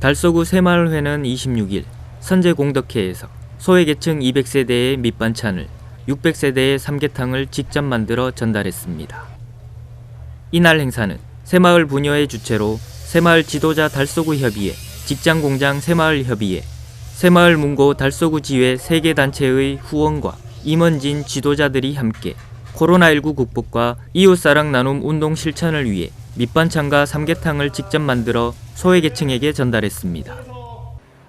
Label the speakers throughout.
Speaker 1: 달서구 새마을회는 26일 선제공덕회에서 소외계층 200세대의 밑반찬을 600세대의 삼계탕을 직접 만들어 전달했습니다. 이날 행사는 새마을 부녀의 주최로 새마을 지도자 달서구 협의회, 직장 공장 새마을 협의회, 새마을 문고 달서구 지회 세 개 단체의 후원과 임원진 지도자들이 함께 코로나19 극복과 이웃사랑 나눔 운동 실천을 위해 밑반찬과 삼계탕을 직접 만들어 소외계층에게 전달했습니다.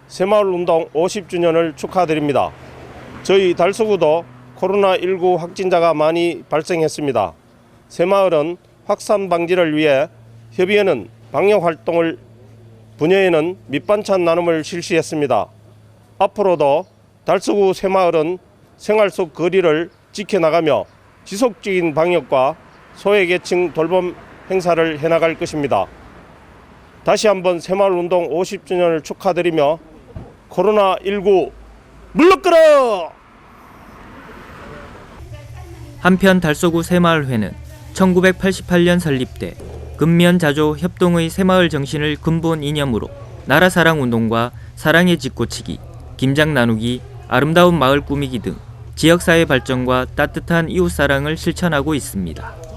Speaker 2: 새마을운동 50주년을 축하드립니다. 저희 달서구도 코로나19 확진자가 많이 발생했습니다. 새마을은 확산 방지를 위해 협의회는 방역 활동을 분야에는 밑반찬 나눔을 실시했습니다. 앞으로도 달서구 새마을은 생활 속 거리를 지켜나가며 지속적인 방역과 소외계층 돌봄 행사를 해나갈 것입니다. 다시 한번 새마을운동 50주년을 축하드리며 코로나19 물러끌어!
Speaker 1: 한편 달서구 새마을회는 1988년 설립돼 근면자조 협동의 새마을 정신을 근본 이념으로 나라 사랑 운동과 사랑의 짓고치기, 김장 나누기, 아름다운 마을 꾸미기 등 지역사회 발전과 따뜻한 이웃사랑을 실천하고 있습니다.